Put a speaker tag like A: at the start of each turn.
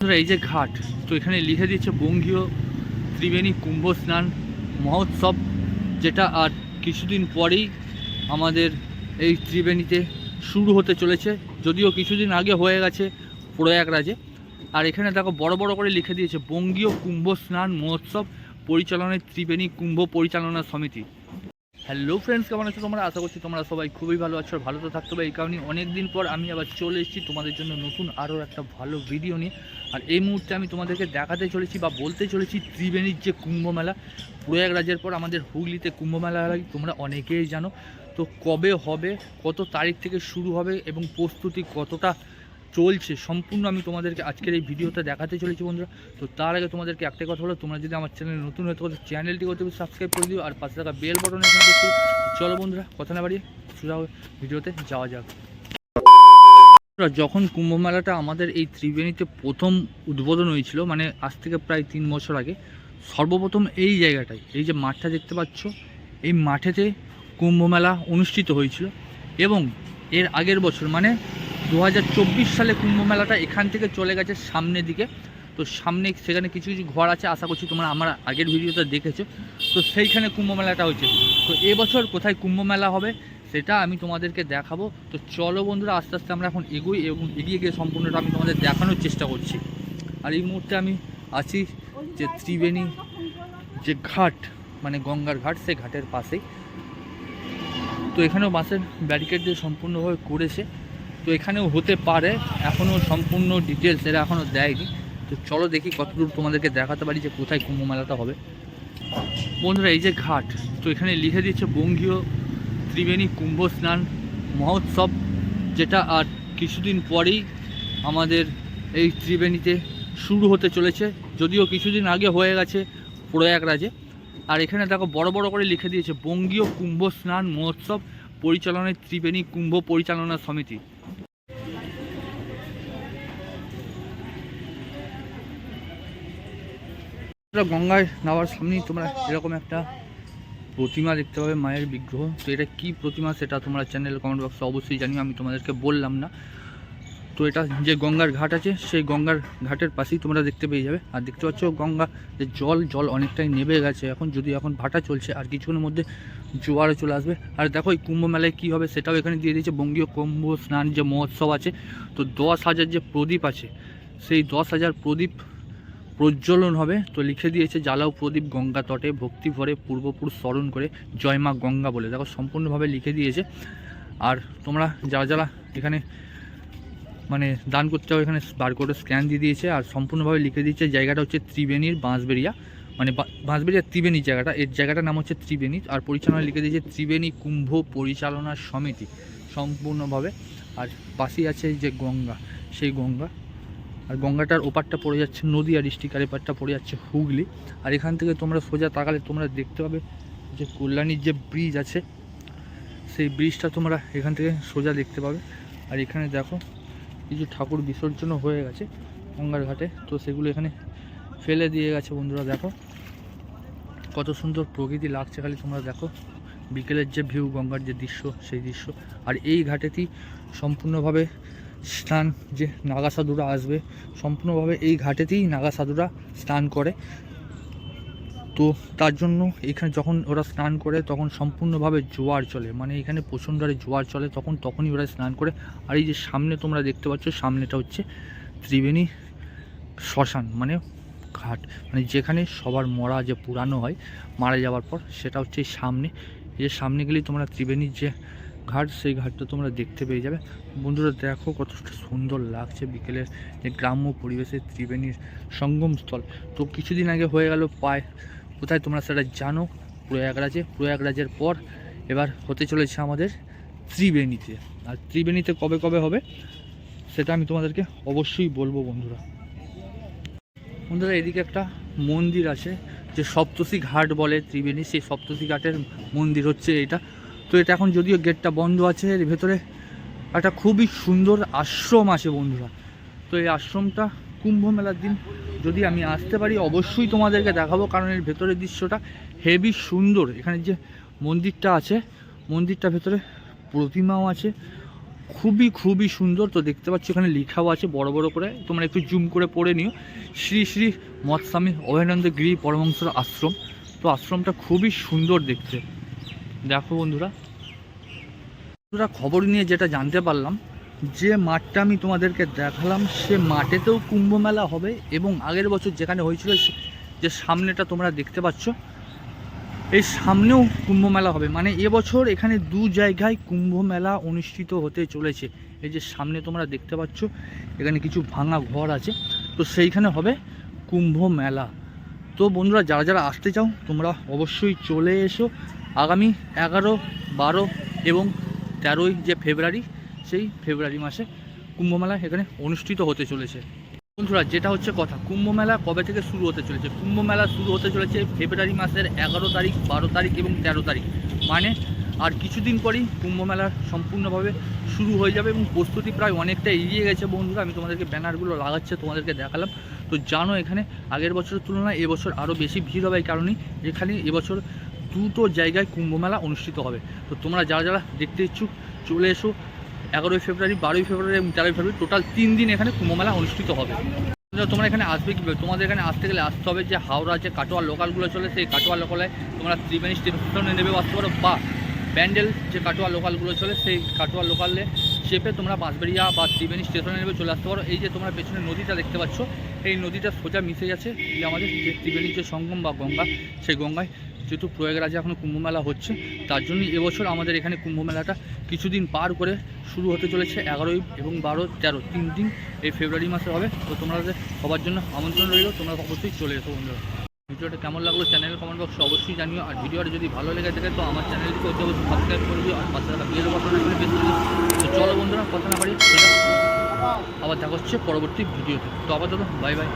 A: এই যে ঘাট, তো এখানে লিখে দিয়েছে বঙ্গীয় ত্রিবেণী কুম্ভ স্নান মহোৎসব, যেটা আর কিছুদিন পরেই আমাদের এই ত্রিবেণীতে শুরু হতে চলেছে, যদিও কিছুদিন আগে হয়ে গেছে প্রয়াগরাজে। আর এখানে দেখো, বড় বড় করে লিখে দিয়েছে, বঙ্গীয় কুম্ভ স্নান মহোৎসব পরিচালনায় ত্রিবেণী কুম্ভ পরিচালনা সমিতি। হ্যালো ফ্রেন্ডস, কেমন আছো তোমরা? আশা করছি তোমরা সবাই খুবই ভালো আছো আর ভালো তো থাকতে হবে। এই কারণে অনেক দিন পর আমি আবার চলে এসেছি তোমাদের জন্য নতুন আরও একটা ভালো ভিডিও নিয়ে। আর এই মুহূর্তে আমি তোমাদেরকে দেখাতে চলেছি বা বলতে চলেছি ত্রিবেণীর যে কুম্ভ মেলা। প্রয়াগরাজের পর আমাদের হুগলিতে কুম্ভ মেলা হয়, তোমরা অনেকেই জানো। তো কবে হবে, কত তারিখ থেকে শুরু হবে এবং প্রস্তুতি কতটা চলছে, সম্পূর্ণ আমি তোমাদেরকে আজকের এই ভিডিওটা দেখাতে চলেছি বন্ধুরা। তো তার আগে তোমাদেরকে একটাই কথা হলো তোমরা যদি আমার চ্যানেলে নতুন হয়ে থাকো চ্যানেলটি করতে সাবস্ক্রাইব করে দিও, আর পাশে থাকা বেল বটনে এখানে চলো বন্ধুরা, কথা না বাড়িয়ে সোজা ভিডিওতে যাওয়া যাক। যখন কুম্ভ মেলাটা আমাদের এই ত্রিবেণীতে প্রথম উদ্বোধন হয়েছিল মানে আজ থেকে প্রায় তিন বছর আগে, সর্বপ্রথম এই জায়গাটায়, এই যে মাঠটা দেখতে পাচ্ছ, এই মাঠেতে কুম্ভ মেলা অনুষ্ঠিত হয়েছিল। এবং এর আগের বছর মানে দু হাজার চব্বিশ সালে কুম্ভ মেলাটা এখান থেকে চলে গেছে সামনের দিকে। তো সামনে সেখানে কিছু কিছু ঘর আছে, আশা করছি তোমরা আমার আগের ভিডিওতে দেখেছ। তো সেইখানে কুম্ভ মেলাটা হয়েছে তো এবছর কোথায় কুম্ভ মেলা হবে সেটা আমি তোমাদেরকে দেখাবো। তো চলো বন্ধুরা, আস্তে আস্তে আমরা এখন এগোই এবং এগিয়ে গিয়ে সম্পূর্ণটা আমি তোমাদের দেখানোর চেষ্টা করছি। আর এই মুহূর্তে আমি আছি যে ত্রিবেণী যে ঘাট মানে গঙ্গার ঘাট, সেই ঘাটের পাশেই। তো এখানেও বাসের ব্যারিকেড দিয়ে সম্পূর্ণভাবে করেছে। তো এখানেও হতে পারে, এখনও সম্পূর্ণ ডিটেলস এরা এখনও দেয়নি। তো চলো দেখি কতদূর তোমাদেরকে দেখাতে পারি যে কোথায় কুম্ভ মেলাটা হবে। বন্ধুরা, এই যে ঘাট, তো এখানে লিখে দিয়েছে বঙ্গীয় ত্রিবেণী কুম্ভ স্নান মহোৎসব, যেটা আর কিছুদিন পরেই আমাদের এই ত্রিবেণীতে শুরু হতে চলেছে। যদিও কিছুদিন আগে হয়ে গেছে প্রয়াগরাজে। আর এখানে দেখো, বড় বড় করে লিখে দিয়েছে বঙ্গীয় কুম্ভ স্নান মহোৎসব পরিচালনায় ত্রিবেণী কুম্ভ পরিচালনা সমিতি। গঙ্গায় নামার সামনেই তোমরা এরকম একটা প্রতিমা দেখতে পাবে, মায়ের বিগ্রহ। তো এটা কি প্রতিমা সেটা তোমরা চ্যানেল কমেন্ট বক্সে অবশ্যই জানিও, আমি তোমাদেরকে বললাম না। তো এটা যে গঙ্গার ঘাট আছে, সেই গঙ্গার ঘাটের পাশেই তোমরা দেখতে পেয়ে যাবে। আর দেখতে পাচ্ছ গঙ্গা, যে জল জল অনেকটাই নেমে গেছে। এখন যদি এখন ভাটা চলছে, আর কিছুক্ষণের মধ্যে জোয়ারও চলে আসবে। আর দেখো এই কুম্ভ মেলায় কী হবে সেটাও এখানে দিয়ে দিয়েছে। বঙ্গীয় কুম্ভ স্নান যে মহোৎসব আছে, তো দশ হাজার যে প্রদীপ আছে, সেই দশ হাজার প্রদীপ প্রজ্বলন হবে। তো লিখে দিয়েছে জ্বালাও প্রদীপ গঙ্গা তটে, ভক্তি ভরে পূর্বপুরুষ স্মরণ করে জয় মা গঙ্গা বলে। দেখো, সম্পূর্ণভাবে লিখে দিয়েছে। আর তোমরা যারা যারা এখানে মানে দান করতে হবে, এখানে বারকোডে স্ক্যান দিয়ে দিয়েছে। আর সম্পূর্ণভাবে লিখে দিয়েছে, জায়গাটা হচ্ছে ত্রিবেণীর বাঁশবেড়িয়া। মানে বাঁশবেড়িয়া ত্রিবেণীর জায়গাটা, এর জায়গাটার নাম হচ্ছে ত্রিবেণী। আর পরিচালনা লিখে দিয়েছে, ত্রিবেণী কুম্ভ পরিচালনা সমিতি। সম্পূর্ণভাবে। আর পাশেই আছে যে গঙ্গা, সেই গঙ্গা। আর গঙ্গাটার ওপারটা পড়ে যাচ্ছে নদীয়া ডিস্ট্রিক্ট আর এপারটা পড়ে যাচ্ছে হুগলি। আর এখান থেকে তোমরা সোজা তাকালে তোমরা দেখতে পাবে যে কল্যাণীর যে ব্রিজ আছে, সেই ব্রিজটা তোমরা এখান থেকে সোজা দেখতে পাবে। আর এখানে দেখো কিছু ঠাকুর বিসর্জনও হয়ে গেছে গঙ্গার ঘাটে। তো সেগুলো এখানে ফেলে দিয়ে গেছে বন্ধুরা, দেখো। কত সুন্দর প্রকৃতি লাগছে খালি তোমরা দেখো। বিকেলের যে ভিউ গঙ্গার যে দৃশ্য, সেই দৃশ্য। আর এই ঘাটেতেই সম্পূর্ণভাবে স্নান যে নাগা সাধুরা আসবে, সম্পূর্ণভাবে এই ঘাটেতেই নাগা সাধুরা স্নান করে। তো তার জন্য এখানে যখন ওরা স্নান করে, তখন সম্পূর্ণভাবে জোয়ার চলে। মানে এখানে প্রচণ্ড হারে জোয়ার চলে, তখন তখনই ওরা স্নান করে। আর এই যে সামনে তোমরা দেখতে পাচ্ছ, সামনেটা হচ্ছে ত্রিবেণী শ্মশান মানে ঘাট। মানে যেখানে সবার মরা যে পুরানো হয়, মারা যাওয়ার পর, সেটা হচ্ছে সামনে। এই যে সামনে গেলেই তোমরা ত্রিবেণীর যে ঘাট, সেই ঘাটটা তোমরা দেখতে পেয়ে যাবে। বন্ধুরা, দেখো কতটা সুন্দর লাগছে বিকেলের যে গ্রাম্য পরিবেশে ত্রিবেণীর সঙ্গমস্থল। তো কিছুদিন আগে হয়ে গেল পায়। কোথায় তোমরা সেটা জানো? প্রয়াগরাজে। প্রয়াগরাজের পর এবার হতে চলেছে আমাদের ত্রিবেণীতে। আর ত্রিবেণীতে কবে কবে হবে, সেটা আমি তোমাদেরকে অবশ্যই বলব বন্ধুরা। বন্ধুরা, এদিকে একটা মন্দির আছে, যে সপ্তশী ঘাট বলে ত্রিবেণী। সেই সপ্তশী ঘাটের মন্দির হচ্ছে এটা। তো এটা এখন যদিও গেটটা বন্ধ আছে এর ভেতরে, একটা খুবই সুন্দর আশ্রম আছে বন্ধুরা। তো এই আশ্রমটা কুম্ভ মেলার দিন যদি আমি আসতে পারি, অবশ্যই তোমাদেরকে দেখাবো, কারণ এর ভেতরের দৃশ্যটা হেভি সুন্দর। এখানে যে মন্দিরটা আছে, মন্দিরটা ভেতরে প্রতিমাও আছে, খুবই খুবই সুন্দর। তো দেখতে পাচ্ছ এখানে লেখাও আছে বড় বড় করে, তোমরা একটু জুম করে পড়ে নিও। শ্রী শ্রী মৎস্বামী অভয়ানন্দ গিরি পরমহংসর আশ্রম। তো আশ্রমটা খুবই সুন্দর দেখতে। দেখো বন্ধুরা। বন্ধুরা, খবর নিয়ে যেটা জানতে পারলাম, যে মাঠটা আমি তোমাদেরকে দেখালাম, সে মাঠেতেও কুম্ভ মেলা হবে এবং আগের বছর যেখানে হয়েছিল যে সামনেটা তোমরা দেখতে পাচ্ছ, এই সামনেও কুম্ভ মেলা হবে। মানে এবছর এখানে দু জায়গায় কুম্ভ মেলা অনুষ্ঠিত হতে চলেছে। এই যে সামনে তোমরা দেখতে পাচ্ছ, এখানে কিছু ভাঙা ঘর আছে। তো সেইখানে হবে কুম্ভ মেলা। তো বন্ধুরা, যারা যারা আসতে চাও, তোমরা অবশ্যই চলে এসো। আগামী এগারো, বারো এবং তেরোই যে ফেব্রুয়ারি, সেই ফেব্রুয়ারি মাসে কুম্ভ মেলা এখানে অনুষ্ঠিত হতে চলেছে। বন্ধুরা, যেটা হচ্ছে কথা কুম্ভ মেলা কবে থেকে শুরু হতে চলেছে? কুম্ভ মেলা শুরু হতে চলেছে ফেব্রুয়ারি মাসের এগারো তারিখ, বারো তারিখ এবং তেরো তারিখ। মানে আর কিছুদিন পরেই কুম্ভ মেলা সম্পূর্ণভাবে শুরু হয়ে যাবে এবং প্রস্তুতি প্রায় অনেকটা এগিয়ে গেছে বন্ধুরা। আমি তোমাদেরকে ব্যানারগুলো লাগাচ্ছে, তোমাদেরকে দেখালাম। তো জানো, এখানে আগের বছরের তুলনায় এবছর আরও বেশি ভিড় হবে এই কারণেই। যেখানে এবছর দুটো জায়গায় কুম্ভ মেলা অনুষ্ঠিত হবে। তো তোমরা যারা যারা দেখতে ইচ্ছুক, চলে এসো এগারোই ফেব্রুয়ারি, বারোই ফেব্রুয়ারি এবং তেরোই ফেব্রুয়ারি। টোটাল তিন দিন এখানে কুম্ভ মেলা অনুষ্ঠিত হবে। তোমরা এখানে আসবে কীভাবে? তোমাদের এখানে আসতে গেলে আসতে হবে যে হাওড়া যে কাটোয়া লোকালগুলো চলে, সেই কাটোয়া লোকালে তোমরা ত্রিবেণী স্টেশনে নেবে আসতে পারো বা ব্যান্ডেল যে কাটোয়া লোকালগুলো চলে, সেই কাটোয়া লোকালে চেপে তোমরা বাঁশবেড়িয়া বা ত্রিবেণী স্টেশনে নেবে, চলে আসতে পারো। এই যে তোমরা পেছনে নদীটা দেখতে পাচ্ছ, এই নদীটা সোজা মিশে যাচ্ছে এই আমাদের যে ত্রিবেণীর যে সঙ্গম বা গঙ্গা, সেই গঙ্গায় যেহেতু প্রয়াগরাজে এখনও কুম্ভমেলা হচ্ছে, তার জন্যই এবছর আমাদের এখানে কুম্ভমেলাটা কিছুদিন পার করে শুরু হতে চলেছে এগারোই এবং বারো তেরো, তিন দিন এই ফেব্রুয়ারি মাসে হবে। তো তোমাদের সবার জন্য আমন্ত্রণ রইল, তোমরা অবশ্যই চলে এসো বন্ধুরা। ভিডিওটা কেমন লাগল চ্যানেলের কমেন্ট বক্সে অবশ্যই জানিও, আর ভিডিওটা যদি ভালো লেগে থাকে তো আমার চ্যানেলটিকে অতি অবশ্যই সাবস্ক্রাইব করে দিও, আর পাশে থাকা বিয়ের কথা না করে বেশ তো চলো বন্ধুরা, কথা না বাড়ি আবার দেখা হচ্ছে পরবর্তী ভিডিওতে তো। আপাতত বাই বাই